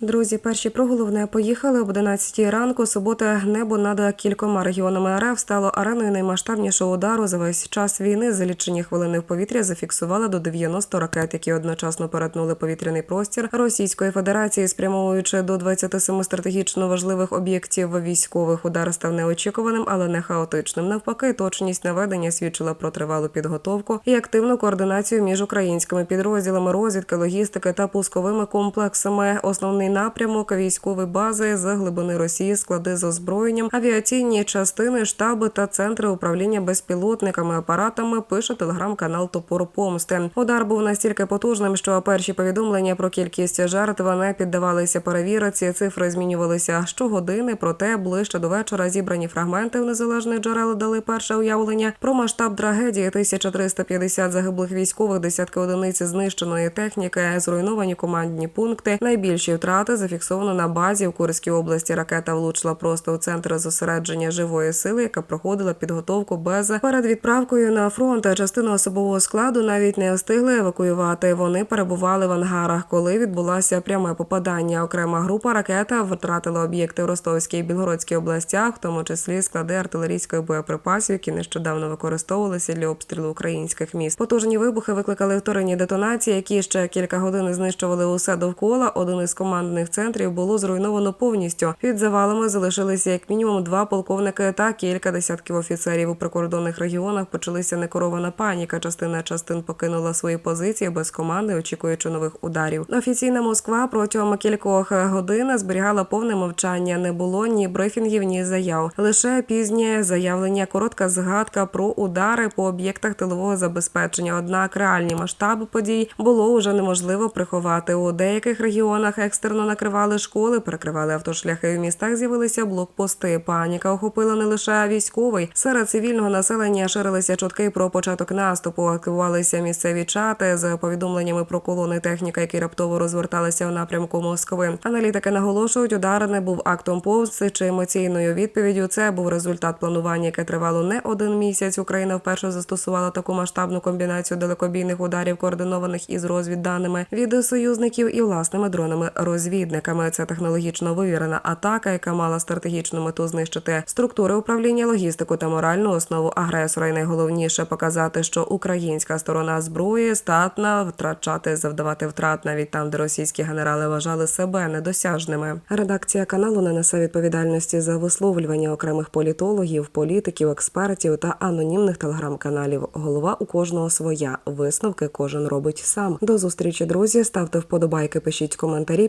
Друзі, перші про головне поїхали об 11 ранку. Субота небо над кількома регіонами РФ стало ареною наймасштабнішого удару за весь час війни. За лічені хвилини в повітря зафіксували до 90 ракет, які одночасно перетнули повітряний простір Російської Федерації, спрямовуючи до 27 стратегічно важливих об'єктів військових. Удар став неочікуваним, але не хаотичним. Навпаки, точність наведення свідчила про тривалу підготовку і активну координацію між українськими підрозділами розвідки, логістики та пусковими комплексами. Основний напрямок військової бази з глибини Росії, склади з озброєнням, авіаційні частини, штаби та центри управління безпілотниками апаратами. Пише телеграм-канал Топор Помсти. Удар був настільки потужним, що перші повідомлення про кількість жертв не піддавалися перевірці. Цифри змінювалися щогодини. Проте ближче до вечора зібрані фрагменти в незалежних джерел дали перше уявлення про масштаб трагедії. 1350 загиблих військових, десятки одиниць знищеної техніки, зруйновані командні пункти. Найбільші втрати зафіксовано на базі в Курській області. Ракета влучила просто у центр зосередження живої сили, яка проходила підготовку без перед відправкою на фронт. Частину особового складу навіть не встигли евакуювати. Вони перебували в ангарах, коли відбулося пряме попадання. Окрема група ракета втратила об'єкти в Ростовській і Білгородській областях, в тому числі склади артилерійської боєприпасів, які нещодавно використовувалися для обстрілу українських міст. Потужні вибухи викликали вторинні детонації, які ще кілька годин знищували усе довкола. Один із командних центрів було зруйновано повністю. Під завалами залишилися як мінімум два полковники та кілька десятків офіцерів. У прикордонних регіонах почалися некерована паніка. Частина частин покинула свої позиції без команди, очікуючи нових ударів. Офіційна Москва протягом кількох годин зберігала повне мовчання. Не було ні брифінгів, ні заяв. Лише пізнє заявлення, коротка згадка про удари по об'єктах тилового забезпечення. Однак реальні масштаби подій було уже неможливо приховати. У деяких регіонах екстерно накривали школи, перекривали автошляхи. В містах з'явилися блокпости. Паніка охопила не лише військовий. Серед цивільного населення ширилися чутки про початок наступу. Активувалися місцеві чати з повідомленнями про колони техніки, які раптово розверталися в напрямку Москви. Аналітики наголошують, удар не був актом повсти чи емоційною відповіддю. Це був результат планування, яке тривало не один місяць. Україна вперше застосувала таку масштабну комбінацію далекобійних ударів, координованих із розвідданими від союзників і власними дронами-розвідниками. Це технологічно вивірена атака, яка мала стратегічну мету знищити структури управління, логістику та моральну основу агресора. І найголовніше показати, що українська сторона зброї здатна втрачати, завдавати втрат навіть там, де російські генерали вважали себе недосяжними. Редакція каналу не несе відповідальності за висловлювання окремих політологів, політиків, експертів та анонімних телеграм-каналів. Голова у кожного своя. Висновки кожен робить сам. До зустрічі, друзі. Ставте вподобайки, пишіть коментарі,